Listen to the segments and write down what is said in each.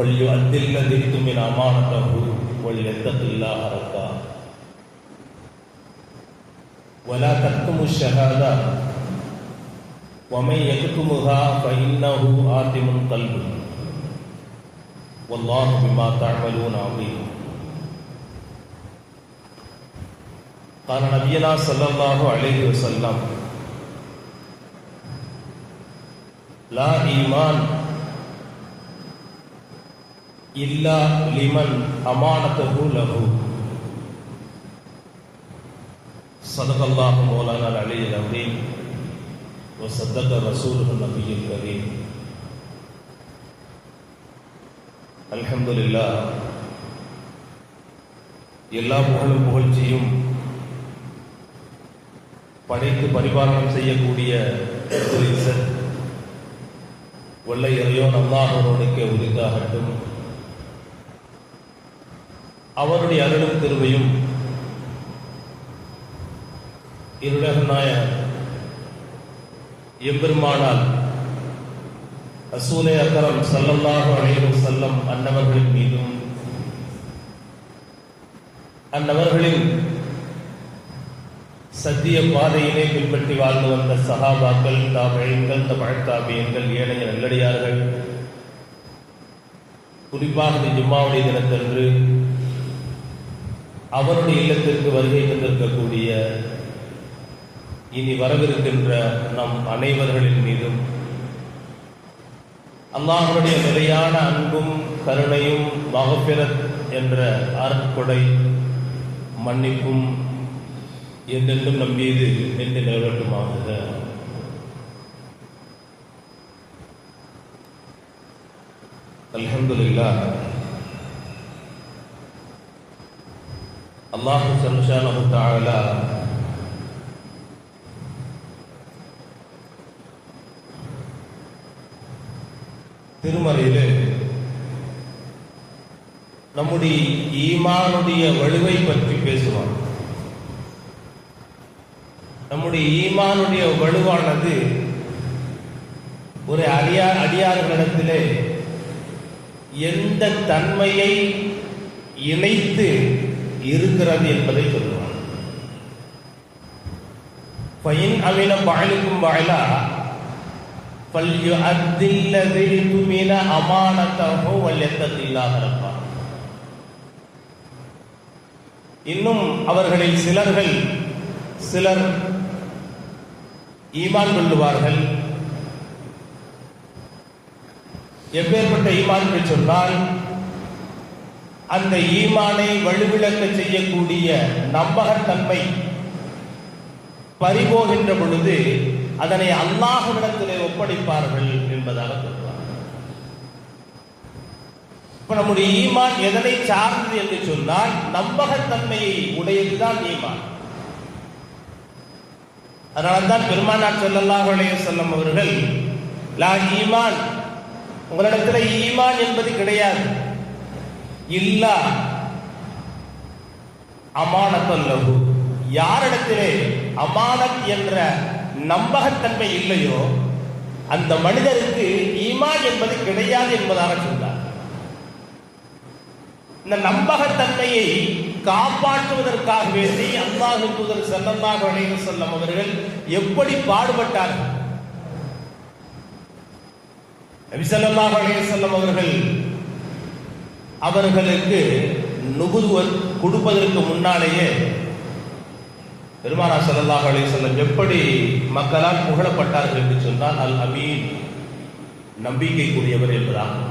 فليؤدي الذي اؤتمن امانته وليتق الله ربه ولا تكتموا الشهادة. ومن يكتمها فإنه آثم قلبه والله بما تعملون عليم قال نبينا صلى الله عليه وسلم لا إيمان إلا لمن أمانته له صدق الله مولانا العلي العظيم وصدق رسوله النبي الكريم الحمد لله எல்லா புகழும் புகழ்ச்சியும் படைத்து பரிபாலனம் செய்யக்கூடிய ஒரு இசத் வெள்ளை இறையோன் அல்லாஹவனுக்கு உரித்தாகட்டும் அவருடைய அருளும் திருவையும் இருடக நாயகன் எம்பெருமானால் அசூலை அக்கரம் சல்லல்லாஹு அலைஹி வஸல்லம் அன்னவர்களின் மீதும் அன்னவர்களின் சத்திய பாதையினை பின்பற்றி வாழ்ந்து வந்த சகாபாக்கள் தாபயங்கள் தமிழ்தாபியங்கள் ஏனைய நல்லடியார்கள் குறிப்பாக இந்த ஜும்மாவுடைய தினத்தன்று அவருடைய இல்லத்திற்கு வருகை தந்திருக்கக்கூடிய இனி வரவிருக்கின்ற நம் அனைவர்களின் மீதும் அல்லாஹனுடைய நிலையான அன்பும் கருணையும் மகப்பிரத் என்ற அருட்கொடை மன்னிப்பும் என்றென்றும் நம் மீது நின்று நிலவட்டுமாக அல்ஹம்துலில்லா அல்லாஹு சல்லுஷானஹு தஆலா திருமறையிலே நம்முடைய ஈமானுடைய வலுவை பற்றி பேசுவான். நம்முடைய ஈமானுடைய வலுவானது ஒரு அடியார் அடியார்களிடத்திலே எந்த தன்மையை இணைத்து இருக்கிறது என்பதை சொல்லுவான் பயன் அமில பாயலுக்கும் வாயிலா பல்யு அத்தில்லது துமின அமானத்தகோ வல்லத்தத்தில்லாக இருப்பான் இன்னும் அவர்களில் சிலர்கள் சிலர் ஈமான் கொள்ளுவார்கள். எப்பேற்பட்ட ஈமான் சொன்னால் அந்த ஈமானை வலுவிழக்க செய்யக்கூடிய நம்பகத்தன்மை பறிபோகின்ற பொழுது அதனை அல்லாஹ்விடத்திலே ஒப்படைப்பார்கள் என்பதாக சொல்வார் இப்ப நம்முடைய ஈமான் எதனை சார்ந்தது என்று சொன்னால் நம்பகத்தன்மையை உடையதுதான் ஈமான். அதனால்தான் பெருமானார் ஸல்லல்லாஹு செல்லம் அவர்கள் லா ஈமான் உங்களிடத்தில் ஈமான் என்பது கிடையாது. இல்லா. அமானத்தல்லஹு யாரிடத்திலே அமானத் என்ற நம்பகத்தன்மை இல்லையோ அந்த மனிதருக்கு ஈமா என்பது கிடையாது என்பதாக சொன்னார். இந்த நம்பகத்தன்மையை காப்பாற்றுவதற்காக வேண்டி அல்லாஹ் தூதர் ஸல்லல்லாஹு அலைஹி வஸல்லம் அவர்கள் எப்படி பாடுபட்டார்கள்? நபி ஸல்லல்லாஹு அலைஹி அவர்கள் அவர்களுக்கு நுகுதுவர் கொடுப்பதற்கு முன்னாலேயே பெருமானா ஸல்லல்லாஹு அலைஹி எப்படி மக்களால் புகழப்பட்டார்கள் என்று சொன்னால் அல் அமீன் நம்பிக்கைக்குரியவர் என்பதாகும்.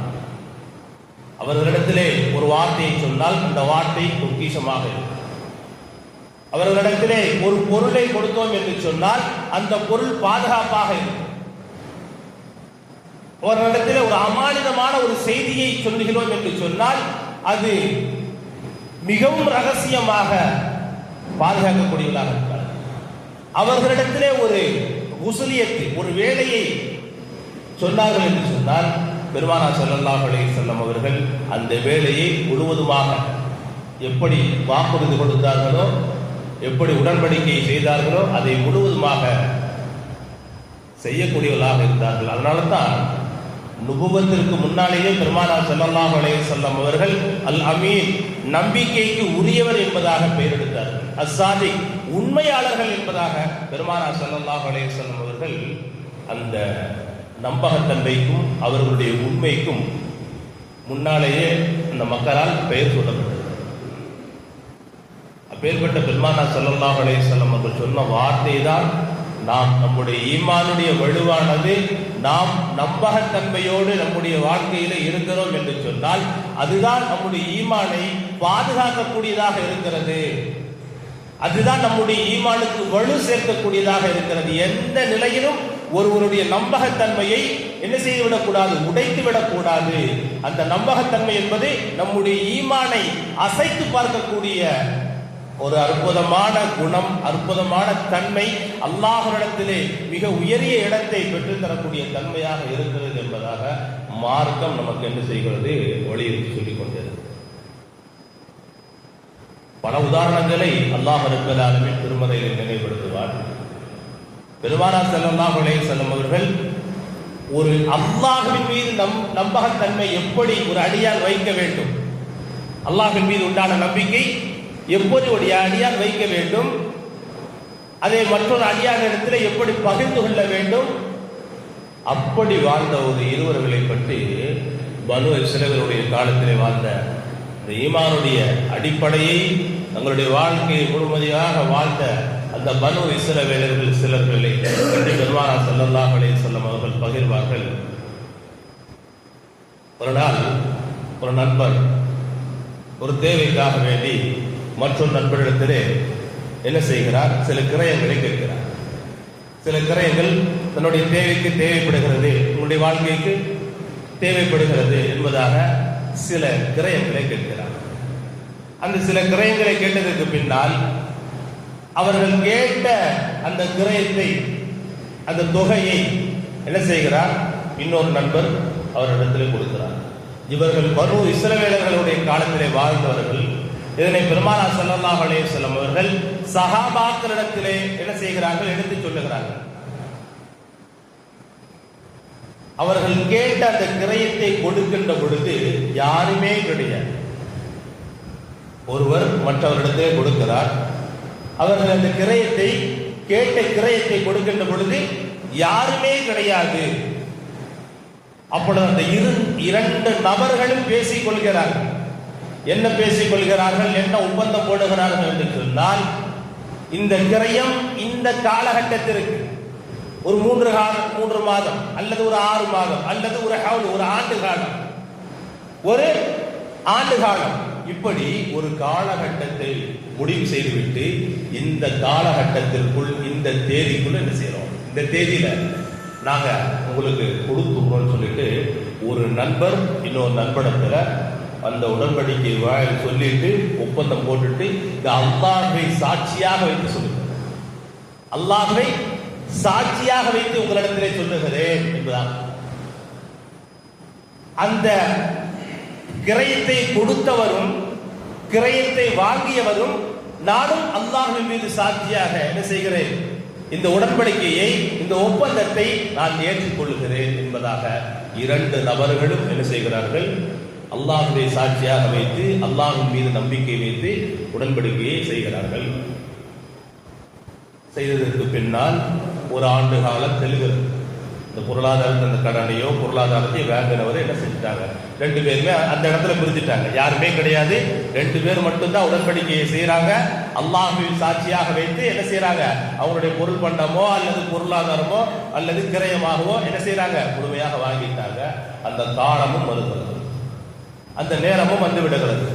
அவர்களிடத்திலே ஒரு வார்த்தையை சொன்னால் அந்த வார்த்தை பொக்கிஷமாக இருக்கும். அவர்களிடத்திலே ஒரு பொருளை கொடுத்தோம் என்று சொன்னால் அந்த பொருள் பாதுகாப்பாக இருக்கும். அவர்களிடத்திலே ஒரு அமானிதமான ஒரு செய்தியை சொல்லுகிறோம் என்று சொன்னால் அது மிகவும் ரகசியமாக பாதுகாக்கக்கூடியவர்களாக இருப்பார் அவர்களிடத்திலே ஒரு உசுலியத்தை ஒரு வேலையை சொன்னார்கள் என்று சொன்னால் பெருமானா ஸல்லல்லாஹு செல்லம் அவர்கள் அந்த வேலையை முழுவதுமாக எப்படி வாக்குறுதி கொடுத்தார்களோ எப்படி உடன்படிக்கை செய்தார்களோ அதை முழுவதுமாக செய்யக்கூடியவர்களாக இருந்தார்கள். அதனால தான் நுபுவத்திற்கு முன்னாலேயே பெருமானார் செல்லல்லாஹ் அலைய செல்லம் அவர்கள் அல் அமீன் நம்பிக்கைக்கு உரியவர் என்பதாக பெயர் எடுத்தார் அஸ்ஸாதி உண்மையாளர்கள் என்பதாக பெருமானார் செல்லல்லாஹ் அலைய செல்லம் அவர்கள் அந்த நம்பகத்தன்மைக்கும் அவர்களுடைய உண்மைக்கும் முன்னாலேயே அந்த மக்களால் பெயர் சொல்லப்பட்டது அப்பேற்பட்ட பெருமானார் செல்லல்லாஹ் அலைய செல்லம் அவர்கள் சொன்ன வார்த்தை தான் நாம் நம்முடைய ஈமானுடைய வலுவானது நாம் நம்பகத்தன்மையோடு நம்முடைய வாழ்க்கையில இருக்கிறோம் என்று சொன்னால் அதுதான் நம்முடைய ஈமானை பாதுகாக்கக்கூடியதாக இருக்கிறது. அதுதான் நம்முடைய ஈமானுக்கு வலு சேர்க்கக்கூடியதாக இருக்கிறது. எந்த நிலையிலும் ஒருவருடைய நம்பகத்தன்மையை என்ன செய்து விடக்கூடாது உடைத்து விடக்கூடாது அந்த நம்பகத்தன்மை என்பது நம்முடைய ஈமானை அசைத்து பார்க்கக்கூடிய ஒரு அற்புதமான குணம் அற்புதமான தன்மை அல்லாஹரிடத்திலே மிக உயரிய இடத்தை பெற்றுத்தரக்கூடிய தன்மையாக இருக்கிறது என்பதாக மார்க்கம் நமக்கு என்ன செய்கிறது? வலியுறுத்தி சொல்லிக் கொண்டது பல உதாரணங்களை அல்லாஹ் ரப்பல் திருமறையில் நினைவுபடுத்துவார். பெருமானா ஸல்லல்லாஹு அலைஹி அவர்கள் ஒரு அல்லாஹின் மீது நம் நம்பகத்தன்மை எப்படி ஒரு அடியால் வைக்க வேண்டும்? அல்லாஹின் மீது உண்டான நம்பிக்கை எப்படி ஒரு அடியார் வைக்க வேண்டும்? அதை மற்றொரு அடியார் இடத்துல எப்படி பகிர்ந்து கொள்ள வேண்டும்? அப்படி வாழ்ந்த ஒரு இருவர்களை பற்றி பனு சிலவருடைய காலத்திலே வாழ்ந்த இந்த ஈமானுடைய அடிப்படையை தங்களுடைய வாழ்க்கையை முழுமதியாக வாழ்ந்த அந்த பனு இஸ்ரவேலர்கள் சிலர்களை கண்டு பெருமானா ஸல்லல்லாஹு அலைஹி அவர்கள் பகிர்வார்கள். ஒரு நாள் ஒரு நண்பர் ஒரு தேவைக்காக வேண்டி மற்றொரு நண்பரிடத்திலே என்ன செய்கிறார்? சில கிரயங்களை கேட்கிறார். சில கிரயங்கள் தன்னுடைய தேவைக்கு தேவைப்படுகிறது. உங்களுடைய வாழ்க்கைக்கு தேவைப்படுகிறது என்பதாக சில கிரயங்களை கேட்கிறார். அந்த சில கிரயங்களை கேட்டதற்கு பின்னால் அவர்கள் கேட்ட அந்த கிரயத்தை அந்த தொகையை என்ன செய்கிறார்? இன்னொரு நண்பர் அவரிடத்தில் கொடுக்கிறார். இவர்கள் பரு இஸ்ரவேலர்களுடைய காலத்திலே வாழ்ந்தவர்கள் இதனை பெருமானா ஸல்லல்லாஹு அலைஹி வஸல்லம் அவர்கள் சகாபாக்களிடத்திலே என்ன செய்கிறார்கள்? எடுத்து சொல்லுகிறார்கள். அவர்கள் கேட்ட அந்த கிரயத்தை கொடுக்கின்ற பொழுது யாருமே கிடையாது. ஒருவர் மற்றவரிடத்திலே கொடுக்கிறார். அவர்கள் அந்த கிரயத்தை கேட்ட கிரயத்தை கொடுக்கின்ற பொழுது யாருமே கிடையாது. அப்பொழுது அந்த இரு இரண்டு நபர்களும் பேசிக் கொள்கிறார்கள். என்ன பேசிக் கொள்கிறார்கள் என்ன ஒப்பந்தம் போடுகிறார்கள் என்று சொன்னால் இந்த கிரயம் இந்த காலகட்டத்திற்கு ஒரு மூன்று காலம் மூன்று மாதம் அல்லது ஒரு ஆறு மாதம் அல்லது ஒரு ஹவுல் ஒரு ஆண்டு காலம். ஒரு ஆண்டு காலம். இப்படி ஒரு காலகட்டத்தை முடிவு செய்துவிட்டு இந்த காலகட்டத்திற்குள் இந்த தேதிக்குள் என்ன செய்யறோம்? இந்த தேதியில நாங்க உங்களுக்கு கொடுத்துக்கிறோம்னு சொல்லிட்டு ஒரு நண்பர் இன்னொரு நண்பனத்தில் அந்த உடன்படிக்கை வாய் சொல்லிட்டு ஒப்பந்தம் போட்டுட்டு இந்த அல்லாஹை சாட்சியாக வைத்து சொல்லுங்க அல்லாஹை சாட்சியாக வைத்து உங்களிடத்திலே சொல்லுகிறேன் என்பதாக அந்த கிரயத்தை கொடுத்தவரும் கிரயத்தை வாங்கியவரும் நானும் அல்லாஹின் மீது சாட்சியாக என்ன செய்கிறேன்? இந்த உடன்படிக்கையை இந்த ஒப்பந்தத்தை நான் ஏற்றுக்கொள்கிறேன் என்பதாக இரண்டு நபர்களும் என்ன செய்கிறார்கள்? அல்லாஹுடைய சாட்சியாக வைத்து அல்லாஹின் மீது நம்பிக்கை வைத்து உடன்படிக்கையை செய்கிறார்கள். செய்ததற்கு பின்னால் ஒரு ஆண்டு காலம் தெளிவது இந்த பொருளாதாரத்தை அந்த கடனையோ பொருளாதாரத்தையோ வேண்டினவரை என்ன செஞ்சுட்டாங்க? ரெண்டு பேருமே அந்த இடத்துல பிரிஞ்சுட்டாங்க. யாருமே கிடையாது. ரெண்டு பேர் மட்டும்தான் உடன்படிக்கையை செய்யறாங்க அல்லாஹின் சாட்சியாக வைத்து என்ன செய்யறாங்க அவருடைய பொருள் பண்டமோ அல்லது பொருளாதாரமோ அல்லது கிரயமாகவோ என்ன செய்யறாங்க முழுமையாக வாங்கிட்டாங்க. அந்த காலமும் வருகிறது அந்த நேரமும் வந்து விடுகிறது.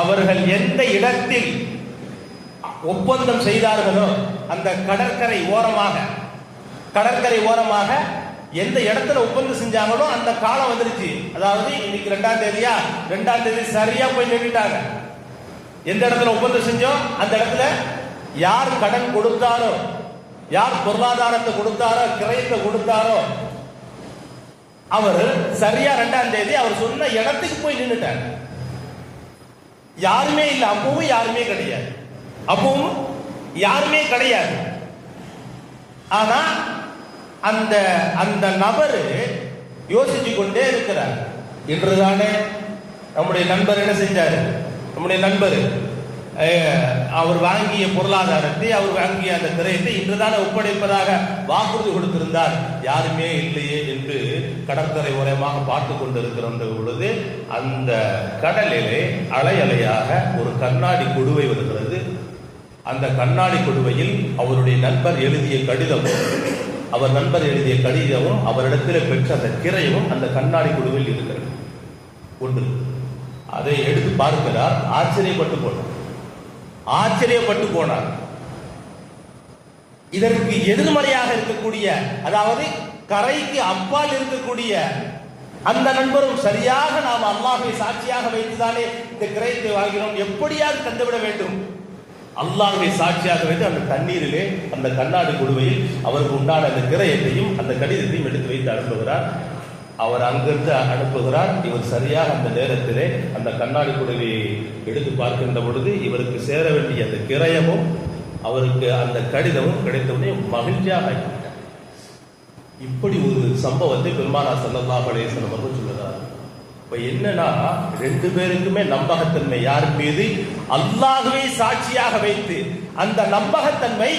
அவர்கள் எந்த இடத்தில் ஒப்பந்தம் செய்தார்களோ அந்த கடற்கரை ஓரமாக கடற்கரை ஓரமாக எந்த இடத்துல ஒப்பந்தம் செஞ்சாங்களோ அந்த காலம் வந்துருச்சு. அதாவது இன்னைக்கு ரெண்டாம் தேதியா? ரெண்டாம் தேதி சரியா போய் நின்றுட்டாங்க எந்த இடத்துல ஒப்பந்தம் செஞ்சோம் அந்த இடத்துல யார் கடன் கொடுத்தாரோ யார் பொருளாதாரத்தை கொடுத்தாரோ கிரயத்தை கொடுத்தாரோ அவர் சரியா ரெண்டாம் தேதி அவர் சொன்ன இடத்துக்கு போய் நின்றுட்டார் யாருமே இல்லை அப்பவும் யாருமே கிடையாது. அப்பவும் யாருமே கிடையாது. ஆனா அந்த அந்த நபரு யோசிச்சு கொண்டே இருக்கிறார். இன்றுதானே நம்முடைய நண்பர் என்ன செஞ்சாரு? நம்முடைய நண்பர் அவர் வாங்கிய பொருளாதாரத்தை அவர் வாங்கிய அந்த திரையத்தை இன்றுதான் ஒப்படைப்பதாக வாக்குறுதி கொடுத்திருந்தார். யாருமே இல்லையே என்று கடற்கரை உரமாக பார்த்து கொண்டிருக்கிற பொழுது அந்த கடலிலே அலை அலையாக ஒரு கண்ணாடி குடுவை வருகிறது. அந்த கண்ணாடி குடுவையில் அவருடைய நண்பர் எழுதிய கடிதமும் அவர் நண்பர் எழுதிய கடிதமும் அவரிடத்தில் பெற்ற அந்த கிரையும் அந்த கண்ணாடி குடுவையில் இருக்கிறது. ஒன்று அதை எடுத்து பார்க்கிறார். ஆச்சரியப்பட்டு போனார் ஆச்சரியப்பட்டு போனார். இதற்கு எதிர்மறையாக இருக்கக்கூடிய அதாவது கரைக்கு அப்பால் இருக்கக்கூடிய அந்த நண்பரும் சரியாக நாம் அல்லாஹை சாட்சியாக வைத்துதானே இந்த கிரயத்தை வாங்கினோம் எப்படியாவது தந்துவிட வேண்டும். அல்லாஹை சாட்சியாக வைத்து அந்த தண்ணீரிலே அந்த கண்ணாடி குழுவையில் அவருக்கு உண்டான அந்த கிரயத்தையும் அந்த கடிதத்தையும் எடுத்து வைத்து அனுப்புகிறார். அவர் அங்கிருந்து அனுப்புகிறார். இவர் சரியாக அந்த நேரத்திலே அந்த கண்ணாடி குடவியை எடுத்து பார்க்கின்ற பொழுது இவருக்கு சேர வேண்டிய அந்த கிரயமும் அவருக்கு அந்த கடிதமும் கிடைத்தவுடனே மகிழ்ச்சியாக ஆகிவிட்டார் இப்படி ஒரு சம்பவத்தை பெருமானா ஸல்லல்லாஹு பழேசன் அவர்கள் சொல்லுகிறார். இப்ப என்னன்னா ரெண்டு பேருக்குமே நம்பகத்தன்மை யார் மீது? அல்லாகவே சாட்சியாக வைத்து அந்த நம்பகத்தன்மை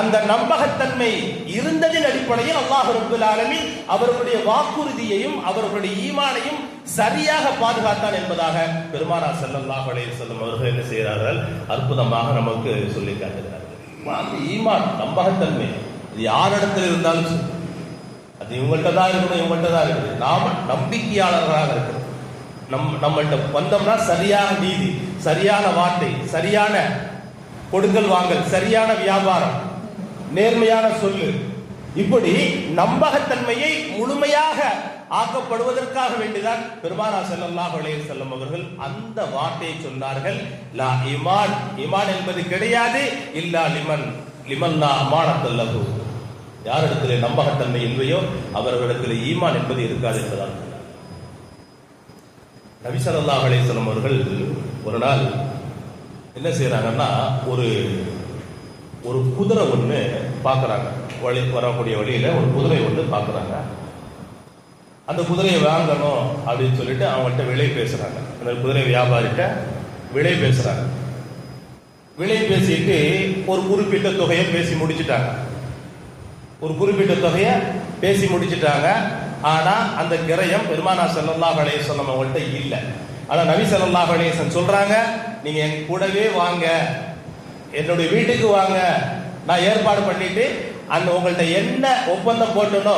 அந்த நம்பகத்தன்மை இருந்ததின் அடிப்படையில் அல்லாஹ் ரபுல் ஆலமின் அவர்களுடைய வாக்குறுதியையும் அவர்களுடைய ஈமானையும் சரியாக பாதுகாத்தான் என்பதாக பெருமானார் செல்லல்லாஹ் செல்லும் அவர்கள் என்ன செய்கிறார்கள்? அற்புதமாக நமக்கு சொல்லி காட்டுகிறார்கள். ஈமான் நம்பகத்தன்மை இது யாரிடத்தில் இருந்தாலும் சரி. அது இவங்கள்ட்ட தான் இருக்கணும் இவங்கள்ட்ட தான் இருக்குது நாம நம்பிக்கையாளர்களாக இருக்கணும். நம் நம்மள்கிட்ட வந்தோம்னா சரியான நீதி சரியான வார்த்தை சரியான கொடுக்கல் வாங்கல் சரியான வியாபாரம் நேர்மையான சொல்லு. இப்படி நம்பகத்தன்மையை முழுமையாக ஆக்கப்படுவதற்காக வேண்டிதான் பெருமானா செல்லல்லாஹ் அலைஹி வஸல்லம் அவர்கள் அந்த வார்த்தையை சொன்னார்கள். லா இமான். இமான் என்பது கிடையாது. இல்லா லிமன். லிமன் லா அமானத்தல்லஹு. யாரிடத்திலே நம்பகத்தன்மை இல்லையோ அவர்களிடத்திலே ஈமான் என்பது இருக்காது என்பதால். நபி ஸல்லல்லாஹு அலைஹி அவர்கள் ஒரு நாள் என்ன செய்யறாங்கன்னா ஒரு ஒரு குதிரை ஒன்று பார்க்குறாங்க. வழி வரக்கூடிய வழியில் ஒரு குதிரை ஒன்று பார்க்குறாங்க. அந்த குதிரையை வாங்கணும் அப்படின்னு சொல்லிட்டு அவங்கள்ட்ட விலை பேசுகிறாங்க அந்த குதிரை வியாபாரிகிட்ட விலை பேசுகிறாங்க விலை பேசிட்டு ஒரு குறிப்பிட்ட தொகையை பேசி முடிச்சுட்டாங்க. ஒரு குறிப்பிட்ட தொகையை பேசி முடிச்சுட்டாங்க. ஆனால் அந்த கிரயம் பெருமானா ஸல்லல்லாஹு அலைஹி அவங்கள்ட்ட இல்லை. ஆனால் நபி ஸல்லல்லாஹு அலைஹி சொல்கிறாங்க நீங்கள் என் கூடவே வாங்க. என்னுடைய வீட்டுக்கு வாங்க. நான் ஏற்பாடு பண்ணிட்டு அந்த உங்கள்ட்ட என்ன ஒப்பந்தம் போட்டனோ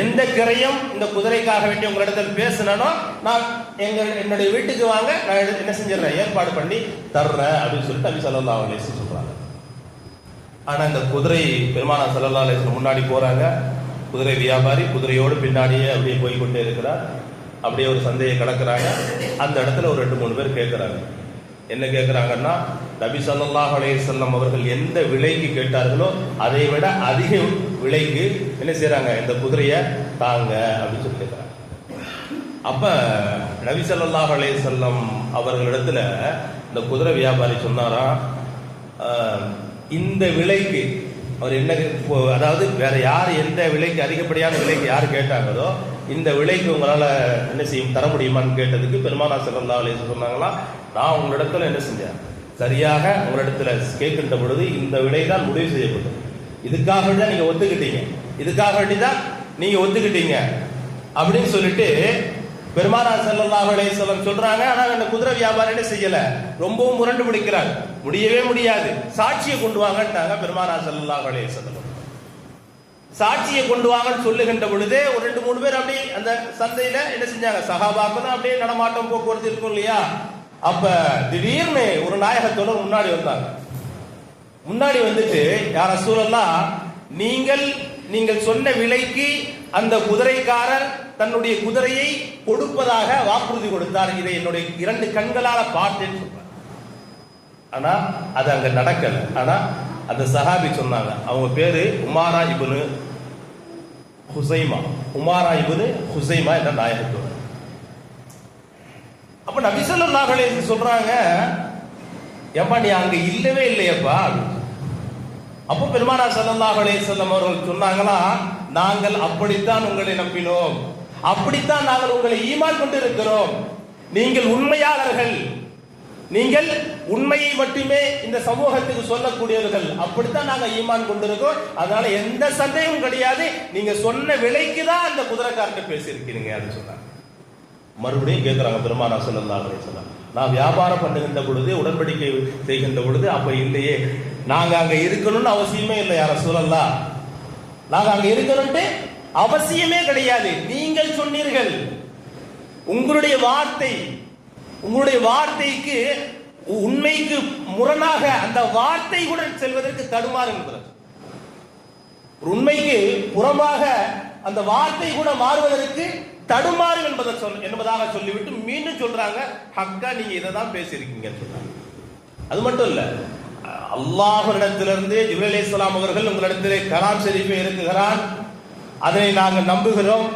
எந்த கிரையும் இந்த குதிரைக்காக வேண்டிய உங்களிடத்தில் பேசினனோ நான் எங்க என்னுடைய வீட்டுக்கு வாங்க நான் என்ன செஞ்சிடறேன் ஏற்பாடு பண்ணி தர்றேன் அப்படின்னு சொல்லிட்டு அப்படி சொல்லலாம் அவங்க சொல்றாங்க. ஆனா இந்த குதிரை பெருமானா ஸல்லல்லாஹு அலைஹி முன்னாடி போறாங்க. குதிரை வியாபாரி குதிரையோடு பின்னாடியே அப்படியே போய்கொண்டே இருக்கிறார். அப்படியே ஒரு சந்தையை கடக்குறாங்க. அந்த இடத்துல ஒரு ரெண்டு மூணு பேர் கேட்குறாங்க என்ன கேட்குறாங்கன்னா நபி ஸல்லல்லாஹு அலையம் அவர்கள் எந்த விலைக்கு கேட்டார்களோ அதை விட அதிக விலைக்கு என்ன செய்கிறாங்க இந்த குதிரையை தாங்க அப்படின்னு சொல்லி கேட்குறாங்க அப்ப நபி ஸல்லல்லாஹு அலைஹி வஸல்லம் அவர்களிடத்துல இந்த குதிரை வியாபாரி சொன்னாராம் இந்த விலைக்கு அவர் என்ன அதாவது வேற யார் எந்த விலைக்கு அதிகப்படியான விலைக்கு யார் கேட்டாங்களோ இந்த விலைக்கு உங்களால் என்ன செய்யும் தர முடியுமான்னு கேட்டதுக்கு பெருமானா சிறந்தா விலை சொன்னாங்கன்னா நான் உங்களிடத்தில் என்ன செஞ்சேன்? சரியாக உங்களிடத்துல கேட்கின்ற பொழுது இந்த விலை தான் முடிவு செய்யப்பட்டது. இதுக்காக வேண்டி தான் நீங்கள் ஒத்துக்கிட்டீங்க. இதுக்காக வேண்டி தான் நீங்கள் ஒத்துக்கிட்டீங்க. அப்படின்னு சொல்லிட்டு பெருமானா செல்லல்லா அலைஹி வஸல்லம் சொல்றாங்க. ஆனால் அந்த குதிரை வியாபாரம் என்ன செய்யலை? ரொம்பவும் முரண்டு பிடிக்கிறாங்க முடியவே முடியாது. சாட்சியை கொண்டு வாங்கன்ட்டாங்க பெருமானா செல்லல்லா அலைஹி வஸல்லம். சாட்சியை கொண்டு வாங்கன்னு சொல்லுகின்ற பொழுதே ஒரு ரெண்டு மூணு பேர் அப்படியே அந்த சந்தையில என்ன செஞ்சாங்க? சகாபாக்களும் அப்படியே நடமாட்டம் போக்குவரத்து இருக்கும் இல்லையா? அப்ப திடீர்னு ஒரு நாயகத்தோட முன்னாடி வந்தாங்க. முன்னாடி வந்துட்டு யார சூழல்லாம் நீங்கள் நீங்கள் சொன்ன விலைக்கு அந்த குதிரைக்காரர் தன்னுடைய குதிரையை கொடுப்பதாக வாக்குறுதி கொடுத்தார். இதை என்னுடைய இரண்டு கண்களால பார்த்தேன்னு சொல்றாங்க ஆனா அது அங்க நடக்கல. ஆனா அந்த சஹாபி சொன்னாங்க. அவங்க பேரு உமாரா இபுனு ஹுசைமா. உமாரா இப்னு ஹுசைமா என்ற நாயகத்தோட. அப்ப நபி ஸல்லல்லாஹு சொல்றாங்க ஏப்பா நீ அங்க இல்லவே இல்லையப்பா. அப்போ பெருமானா சல்லாஹலே செல்லம் அவர்கள் சொன்னாங்களா நாங்கள் அப்படித்தான் உங்களை நம்பினோம். அப்படித்தான் நாங்கள் உங்களை ஈமான் கொண்டிருக்கிறோம். நீங்கள் உண்மையாளர்கள். நீங்கள் உண்மையை மட்டுமே இந்த சமூகத்துக்கு சொல்லக்கூடியவர்கள் அப்படித்தான் நாங்க ஈமான் கொண்டிருக்கோம். அதனால எந்த சந்தேகமும் கிடையாது. நீங்க சொன்ன விலைக்கு தான் அந்த குதிரைக்காரர்கிட்ட பேசியிருக்கிறீங்க அப்படின்னு சொன்னாங்க. மறுபடியும் கேட்கிறாங்க பெருமானா சொல்லலாம் சொன்னாங்க நான் வியாபாரம் பண்ணுகின்ற பொழுது உடன்படிக்கை செய்கின்ற பொழுது அப்ப இல்லையே. நாங்க அங்க இருக்கணும்னு அவசியமே இல்லை யார சொல்லலாம் நாங்க அங்க இருக்கணும்ட்டு அவசியமே கிடையாது. நீங்கள் சொன்னீர்கள். உங்களுடைய வார்த்தை உங்களுடைய வார்த்தைக்கு உண்மைக்கு முரணாக அந்த வார்த்தை கூட செல்வதற்கு தடுமாறு என்கிறது ஒரு உண்மைக்கு புறமாக அந்த வார்த்தை கூட மாறுவதற்கு தடுமாறு என்பதை சொல் என்பதாக சொல்லிவிட்டு மீண்டும் சொல்றாங்க ஹக்கா நீங்க இதை தான் பேசியிருக்கீங்க சொல்றாங்க. அது மட்டும் இல்ல அல்லாஹ்விடத்திலிருந்து ஜிப்ரீல் அலைஹிஸ்ஸலாம் அவர்கள் உங்களிடத்திலே கலாம் ஷெரீஃபை இருக்குகிறார் அதனை நாங்கள் நம்புகிறோம்.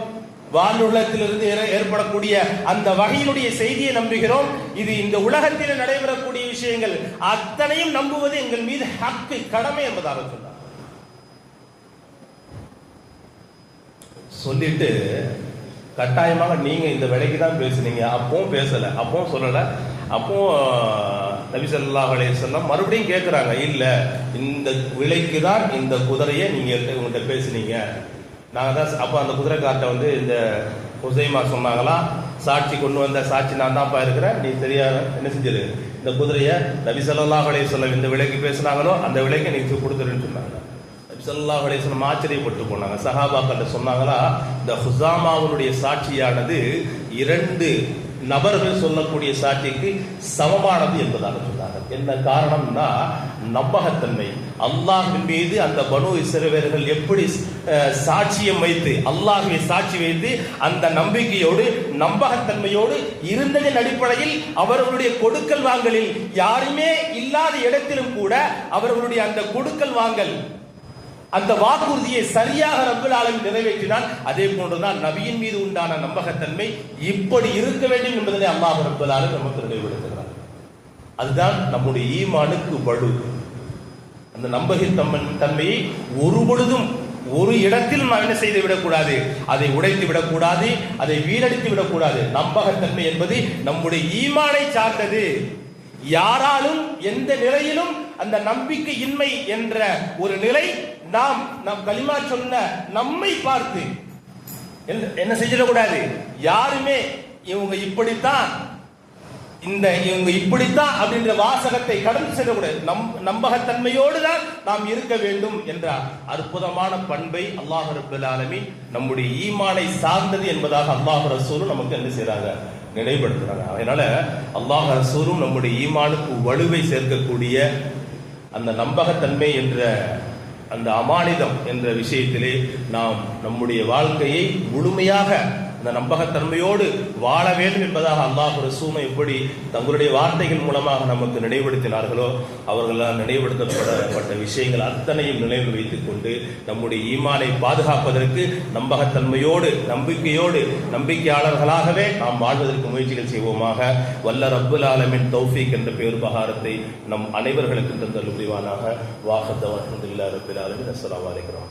வானுலகத்திலிருந்து ஏற- ஏற்படக்கூடிய அந்த வகையினுடைய செய்தியை நம்புகிறோம். இது இந்த உலகத்தில் நடைபெறக்கூடிய விஷயங்கள். அத்தனையும் நம்புவது எங்கள் மீது ஹக்கு கடமை என்பதாக சொன்னார். சொல்லிட்டு கட்டாயமாக நீங்க இந்த விலைக்கு தான் பேசுனீங்க. அப்பவும் பேசல. அப்பவும் சொல்லல. அப்போ நபி ஸல்லல்லாஹு அலைஹி மறுபடியும் கேட்குறாங்க இல்ல இந்த விலைக்கு தான் இந்த குதிரையை நீங்க உங்கள்கிட்ட பேசுனீங்க. நாங்கள் தான் அப்போ அந்த குதிரைக்கார்ட்ட வந்து இந்த ஹுசைமா சொன்னாங்களா? சாட்சி கொண்டு வந்த சாட்சி நான் தான்ப்பா இருக்கிறேன். நீ தெரியாத என்ன செஞ்சிரு இந்த குதிரையை நபி ஸல்லல்லாஹு இந்த விலைக்கு பேசுனாங்களோ அந்த விலைக்கு நீ கொடுத்துருன்னு சொன்னாங்க. நபி ஸல்லல்லாஹு ஆச்சரியப்பட்டு போனாங்க. சஹாபாக்கிட்ட சொன்னாங்களா இந்த ஹுசாமாவுடைய சாட்சியானது இரண்டு நபர்கள் சொல்லக்கூடிய சாட்சிக்கு சமமானது என்பதாக சொன்னார்கள். என்ன காரணம்னா நம்பகத்தன்மை. அல்லாஹின் மீது அந்த பனு இஸ்ரவேலர்கள் எப்படி சாட்சியம் வைத்து அல்லாஹ்வை சாட்சி வைத்து அந்த நம்பிக்கையோடு நம்பகத்தன்மையோடு இருந்ததின் அடிப்படையில் அவர்களுடைய கொடுக்கல் வாங்கலில் யாருமே இல்லாத இடத்திலும் கூட அவர்களுடைய அந்த கொடுக்கல் வாங்கல் அந்த வாக்குறுதியை சரியாக ரப்பல் ஆலமீன் நிறைவேற்றினால் அதே போன்றுதான் நபியின் மீது உண்டான நம்பகத்தன்மை இப்படி இருக்க வேண்டும் என்பதனை அல்லாஹ் ரப்பல் ஆலமீன் நமக்கு நினைவுபடுத்துகிறார் அதுதான் நம்முடைய ஈமானுக்கு வலு. அந்த நம்பகத்தன்மை தன்மையை ஒரு பொழுதும் ஒரு இடத்தில் நாம் என்ன செய்து விடக்கூடாது? அதை உடைத்து விடக்கூடாது அதை வீணடித்து விடக்கூடாது. நம்பகத்தன்மை என்பது நம்முடைய ஈமானை சார்ந்தது. யாராலும் எந்த நிலையிலும் அந்த நம்பிக்கை இன்மை என்ற ஒரு நிலை நாம் நம் களிமா சொன்ன நம்மை பார்த்து. என்ன- என்ன செஞ்சிடக்கூடாது? யாருமே இவங்க இப்படித்தான் இந்த இவங்க இப்படித்தான் அப்படின்ற வாசகத்தை கடந்து செல்லக்கூடாது. நம் நம்பகத்தன்மையோடு தான் நாம் இருக்க வேண்டும் என்ற அற்புதமான பண்பை அல்லாஹ் ரப்பல் நம்முடைய ஈமானை சார்ந்தது என்பதாக அல்லாஹ் ரசூலும் நமக்கு என்ன செய்யறாங்க நினைவுபடுத்துறாங்க அதனால அல்லாஹ் ரசூலும் நம்முடைய ஈமானுக்கு வலுவை சேர்க்கக்கூடிய அந்த நம்பகத்தன்மை என்ற அந்த அமானிதம் என்ற விஷயத்திலே நாம் நம்முடைய வாழ்க்கையை முழுமையாக அந்த நம்பகத்தன்மையோடு வாழ வேண்டும் என்பதாக அல்லாஹ் ரசூமை எப்படி தங்களுடைய வார்த்தைகள் மூலமாக நமக்கு நினைவுபடுத்தினார்களோ அவர்களால் நினைவுபடுத்தப்படப்பட்ட விஷயங்கள் அத்தனையும் நினைவு வைத்துக் கொண்டு நம்முடைய ஈமானை பாதுகாப்பதற்கு நம்பகத்தன்மையோடு நம்பிக்கையோடு நம்பிக்கையாளர்களாகவே நாம் வாழ்வதற்கு முயற்சிகள் செய்வோமாக. வல்ல ரப்புல் ஆலமின் தௌஃபீக் என்ற பேர் பகாரத்தை நம் அனைவர்களுக்கும் தந்தல் புரிவானாக. வாஹத்த வஹமதுல்லா ரப்பில் ஆலமின். அஸ்லாம் வலைக்கிறோம்